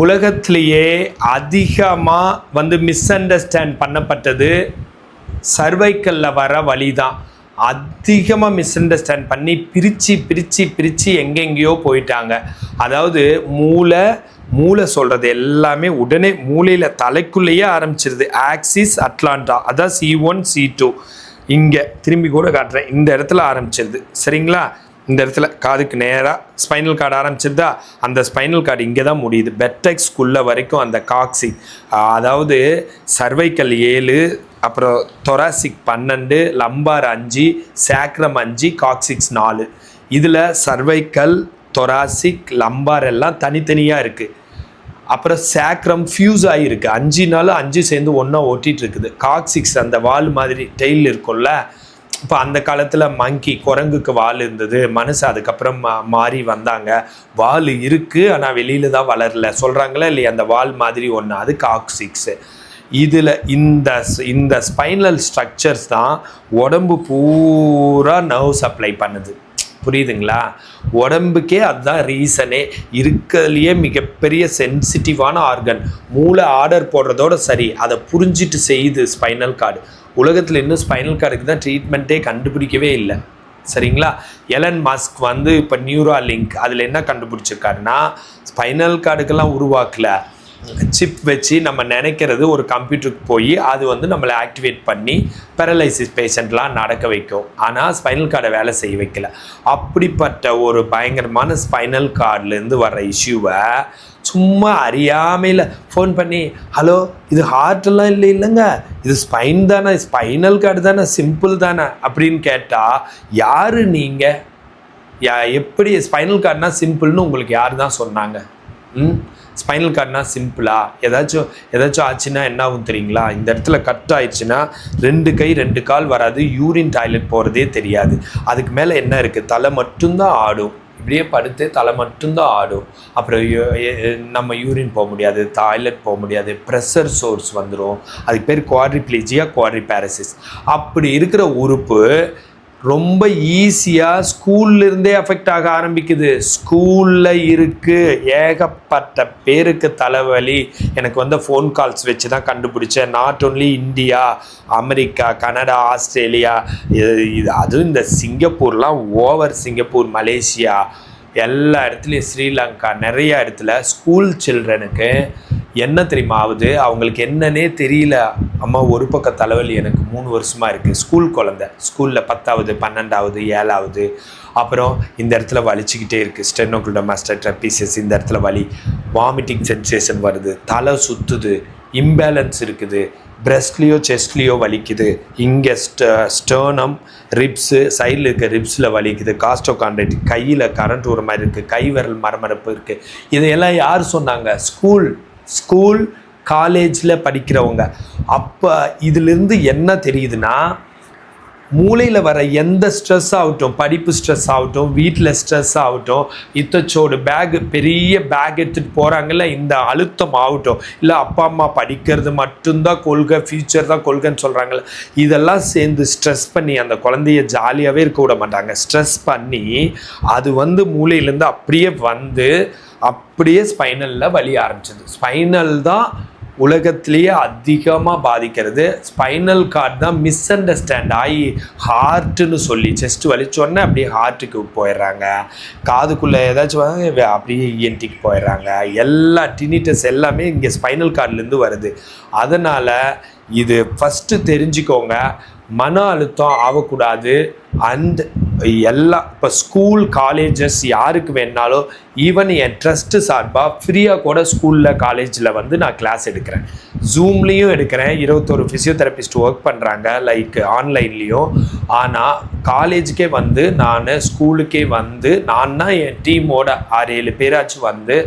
உலகத்திலேயே அதிகமாக வந்து மிஸ் அண்டர்ஸ்டாண்ட் பண்ணப்பட்டது சர்வைக்கல்ல வர வழி தான் அதிகமாக மிஸ் அண்டர்ஸ்டாண்ட் பண்ணி பிரித்து பிரித்து பிரித்து எங்கெங்கேயோ போயிட்டாங்க. அதாவது மூளை மூளை சொல்கிறது எல்லாமே உடனே மூளையில் தலைக்குள்ளேயே ஆரம்பிச்சிருது. ஆக்சிஸ் அட்லாண்டா அதான் சி ஒன் சி டூ இங்கே திரும்பி கூட காட்டுறேன். இந்த இடத்துல ஆரம்பிச்சிருது. சரிங்களா? இந்த இடத்துல காதுக்கு நேராக ஸ்பைனல் கார்டு ஆரம்பிச்சிருந்தா அந்த ஸ்பைனல் கார்டு இங்கே தான் முடியுது பெட்டெக்ஸ்குள்ளே வரைக்கும் அந்த காக்சி அதாவது சர்வைக்கல் ஏழு அப்புறம் தொராசிக் பன்னெண்டு லம்பார் அஞ்சு சேக்ரம் அஞ்சு காக்சிக்ஸ் நாலு. இதில் சர்வைக்கல் தொராசிக் லம்பார் எல்லாம் தனித்தனியாக இருக்குது அப்புறம் சேக்ரம் ஃபியூஸ் ஆகிருக்கு அஞ்சு நாள் அஞ்சு சேர்ந்து ஒன்றா ஓட்டிகிட்டு இருக்குது. காக்சிக்ஸ் அந்த வால் மாதிரி டெய்ல் இருக்கும்ல இப்போ அந்த காலத்தில் மங்கி குரங்குக்கு வால் இருந்தது மனுஷன் அதுக்கப்புறம் மா மாறி வந்தாங்க. வால் இருக்குது ஆனால் வெளியில் தான் வளரல. சொல்கிறாங்களா இல்லையா அந்த வால் மாதிரி ஒன்று அது காக்சிக்ஸு இதில் இந்த ஸ்- இந்த ஸ்பைனல் ஸ்ட்ரக்சர்ஸ் தான் உடம்பு பூரா நர்வ் சப்ளை பண்ணுது. புரியுதுங்களா? உடம்புக்கே அதுதான் ரீசனே இருக்கிறதுலையே மிகப்பெரிய சென்சிட்டிவான ஆர்கன் மூளை ஆர்டர் போடுறதோட சரி அதை புரிஞ்சிட்டு செய்யுது ஸ்பைனல் கார்டு உலகத்தில் இன்னும் ஸ்பைனல் கார்டுக்கு தான் ட்ரீட்மெண்ட்டே கண்டுபிடிக்கவே இல்லை. சரிங்களா? எலன் மஸ்க் வந்து இப்போ நியூரா லிங்க் அதில் என்ன கண்டுபிடிச்சிருக்காருன்னா ஸ்பைனல் கார்டுக்கெல்லாம் உருவாக்கல. சிப் வச்சு நம்ம நினைக்கிறது ஒரு கம்ப்யூட்டருக்கு போய் அது வந்து நம்மளை ஆக்டிவேட் பண்ணி பேரலைசிஸ் பேஷண்ட்லாம் நடக்க வைக்கும். ஆனால் ஸ்பைனல் கார்டை வேலை செய்ய வைக்கல. அப்படிப்பட்ட ஒரு பயங்கரமான ஸ்பைனல் கார்ட்லேருந்து வர இஷ்யூவை சும்மா அறியாமையில் ஃபோன் பண்ணி ஹலோ இது ஹார்ட்டெல்லாம் இல்லை இல்லைங்க. இது ஸ்பைன் தானே ஸ்பைனல் கார்டு தானே சிம்பிள் தானே? அப்படின்னு கேட்டால் யார் நீங்கள் யா எப்படி ஸ்பைனல் கார்டுனா சிம்பிள்னு உங்களுக்கு யார் தான் சொன்னாங்க? ம்? ஸ்பைனல் கார்டுனா சிம்பிளா ஏதாச்சும் ஏதாச்சும் ஆச்சுன்னா என்ன ஆகும் தெரியுங்களா? இந்த இடத்துல கட் ஆயிடுச்சுன்னா ரெண்டு கை ரெண்டு கால் வராது. யூரின் டாய்லெட் போகிறதே தெரியாது. அதுக்கு மேலே என்ன இருக்குது தலை மட்டும்தான் ஆடும். இப்படியே படுத்து தலை மட்டும்தான் ஆடும். அப்புறம் நம்ம யூரின் போக முடியாது டாய்லெட் போக முடியாது ப்ரெஷர் சோர்ஸ் வந்துடும் அதுக்கு பேர் குவாட்ரிப்ளீஜியா குவாட்ரிபேரசிஸ் அப்படி இருக்கிற உறுப்பு ரொம்ப ஈஸியாக ஸ்கூல்லேருந்தே அஃபெக்ட் ஆக ஆரம்பிக்குது. ஸ்கூலில் இருக்குது ஏகப்பட்ட பேருக்கு தலைவலி. எனக்கு வந்து ஃபோன் கால்ஸ் வச்சு தான் கண்டுபிடிச்சேன். Not only India America Canada Australia இது இது அதுவும் இந்த சிங்கப்பூர்லாம் ஓவர் சிங்கப்பூர் மலேசியா எல்லா இடத்துலையும் ஸ்ரீலங்கா நிறைய இடத்துல ஸ்கூல் சில்ட்ரனுக்கு என்ன தெரியுமா ஆகுது? அவங்களுக்கு என்னன்னே தெரியல. அம்மா ஒரு பக்கம் தலைவலி எனக்கு மூணு வருஷமாக இருக்குது ஸ்கூல் குழந்தை. ஸ்கூலில் பத்தாவது பன்னெண்டாவது ஏழாவது. அப்புறம் இந்த இடத்துல வலிச்சுக்கிட்டே இருக்குது ஸ்டெனோகுல்ட மாஸ்டர் ட்ரப்பீசியஸ் இந்த இடத்துல வலி. வாமிட்டிங் சென்சேஷன் வருது. தலை சுற்றுது இம்பேலன்ஸ் இருக்குது. பிரஸ்ட்லேயோ செஸ்ட்லேயோ வலிக்குது. இங்கே ஸ்ட ஸ்டர்னம் ரிப்ஸு சைடில் இருக்க ரிப்ஸில் வலிக்குது. காஸ்டோகான்ட்ரைட் கையில் கரண்ட் ஒரு மாதிரி இருக்குது கை விரல் மரமரப்பு இருக்குது இதையெல்லாம் யார் சொன்னாங்க? ஸ்கூல் ஸ்கூல் காலேஜில் படிக்கிறவங்க. அப்போ இதிலிருந்து என்ன தெரியுதுன்னா மூளையில் வர எந்த ஸ்ட்ரெஸ் ஆகட்டும் படிப்பு ஸ்ட்ரெஸ் ஆகட்டும் வீட்டில் ஸ்ட்ரெஸ் ஆகட்டும் இத்தச்சோடு பேக் பெரிய பேக் எடுத்துகிட்டு போகிறாங்கல்ல இந்த அழுத்தம் ஆகட்டும். இல்லை அப்பா அம்மா படிக்கிறது மட்டும்தான் கொள்கை ஃப்யூச்சர் தான் கொள்கைன்னு சொல்கிறாங்கல்ல இதெல்லாம் சேர்ந்து ஸ்ட்ரெஸ் பண்ணி அந்த குழந்தைய ஜாலியாகவே இருக்க விட மாட்டாங்க. ஸ்ட்ரெஸ் பண்ணி அது வந்து மூளையிலேருந்து அப்படியே வந்து அப்படியே ஸ்பைனலில் வலி ஆரம்பிச்சது. ஸ்பைனல் தான் உலகத்திலேயே அதிகமாக பாதிக்கிறது. ஸ்பைனல் கார்டு தான் மிஸ் அண்டர்ஸ்டாண்ட் ஆகி ஹார்ட்டுன்னு சொல்லி செஸ்ட் வலிச்சோடனே அப்படியே ஹார்ட்டுக்கு போயிடுறாங்க. காதுக்குள்ளே ஏதாச்சும் அப்படியே இஎன்டிக்கு போயிடுறாங்க. எல்லா டினிட்டஸ் எல்லாமே இங்கே ஸ்பைனல் கார்ட்லேருந்து வருது. அதனால் இது ஃபஸ்ட்டு தெரிஞ்சுக்கோங்க. மன அழுத்தம் ஆகக்கூடாது. அண்ட் எல்லாம் இப்போ ஸ்கூல் காலேஜஸ் யாருக்கு வேணாலும் ஈவன் என் ட்ரஸ்ட்டு சார்பாக ஃப்ரீயாக கூட ஸ்கூலில் காலேஜில் வந்து நான் கிளாஸ் எடுக்கிறேன். ஜூம்லேயும் எடுக்கிறேன். இருபத்தொரு ஃபிசியோதெரபிஸ்ட் ஒர்க் பண்ணுறாங்க லைக் ஆன்லைன்லேயும் ஆனால் காலேஜுக்கே வந்து நான் ஸ்கூலுக்கே வந்து நான்னா என் டீமோட ஆறு ஏழு பேராச்சும் வந்து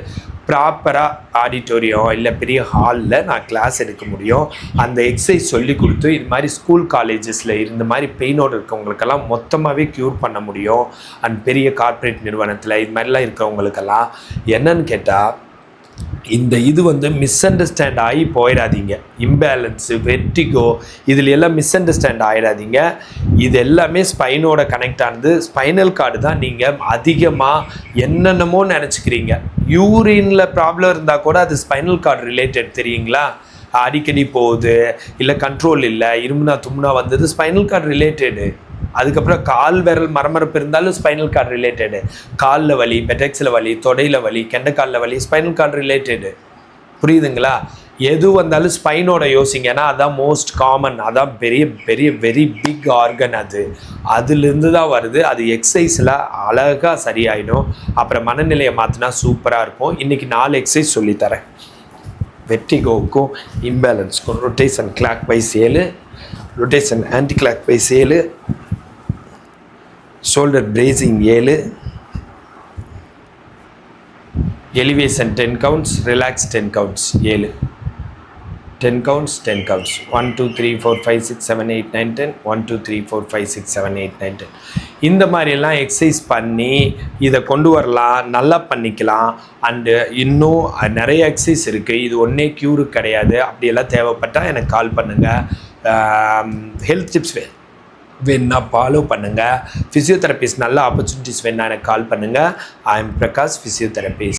ப்ராப்பராக ஆடிட்டோரியம் இல்லை பெரிய ஹாலில் நான் கிளாஸ் எடுக்க முடியும். அந்த எக்ஸசைஸ் சொல்லி கொடுத்து இது மாதிரி ஸ்கூல் காலேஜஸில் இந்த மாதிரி பெயினோடு இருக்கவங்களுக்கெல்லாம் மொத்தமாகவே க்யூர் பண்ண முடியும். அண்ட் பெரிய கார்ப்பரேட் நிறுவனத்தில் இது மாதிரிலாம் இருக்கிறவங்களுக்கெல்லாம் என்னன்னு கேட்டால் இந்த இது வந்து மிஸ் அண்டர்ஸ்டாண்ட் ஆகி போயிடாதீங்க. இம்பேலன்ஸு வெட்டிகோ இதில் எல்லாம் மிஸ் அண்டர்ஸ்டாண்ட் ஆகிடாதீங்க இது எல்லாமே ஸ்பைனோட கனெக்ட் ஆனது. ஸ்பைனல் கார்டு தான் நீங்கள் அதிகமாக என்னென்னமோ நினச்சிக்கிறீங்க. யூரினில் ப்ராப்ளம் இருந்தால் கூட அது ஸ்பைனல் கார்டு ரிலேட்டட் தெரியுங்களா? அடிக்கடி போகுது இல்லை கண்ட்ரோல் இல்லை இருமுனா தும்னா வந்தது ஸ்பைனல் கார்டு ரிலேட்டடு அதுக்கப்புறம் கால் விரல் மரமரப்பு இருந்தாலும் ஸ்பைனல் கார்டு ரிலேட்டடு காலில் வலி பெட்டெக்ஸில் வலி தொடையில் வலி கெண்டைக்காலில் வலி ஸ்பைனல் கார்டு ரிலேட்டடு புரியுதுங்களா? எது வந்தாலும் ஸ்பைனோட யோசிங்க ஏன்னா அதான் மோஸ்ட் காமன் அதான் பெரிய பெரிய வெரி பிக் ஆர்கன் அது. அதுலேருந்து தான் வருது. அது எக்ஸசைஸில் அழகாக சரியாயிடும். அப்புறம் மனநிலையை மாற்றினா சூப்பராக இருக்கும். இன்றைக்கி நாலு எக்ஸசைஸ் சொல்லித்தரேன். வெட்டிகோவுக்கும் இம்பேலன்ஸ்க்கும் ரொட்டேஷன் கிளாக் வைஸ் ஏழு ரொட்டேஷன் ஆன்டி கிளாக் வைஸ் ஏழு ஷோல்டர் பிரேசிங் ஏழு. Elevation ten counts relax ten counts ஏழு. Ten counts ten counts one two three four five six seven eight nine ten one two three four five six seven eight nine ten இந்த மாதிரியெல்லாம் exercise பண்ணி இதை கொண்டு வரலாம் நல்லா பண்ணிக்கலாம். And இன்னும் நிறைய எக்ஸசைஸ் இருக்குது இது ஒன்றே க்யூரு கிடையாது. அப்படியெல்லாம் தேவைப்பட்டால் எனக்கு கால் பண்ணுங்கள் ஹெல்த் டிப்ஸ் வே வேணா ஃபாலோ பண்ணுங்கள் ஃபிசியோதெரபிஸ்ட் நல்ல ஆப்பர்ச்சுனிட்டிஸ் வேணா எனக்கு கால் பண்ணுங்கள் ஐ எம் பிரகாஷ் ஃபிசியோதெரபிஸ்ட்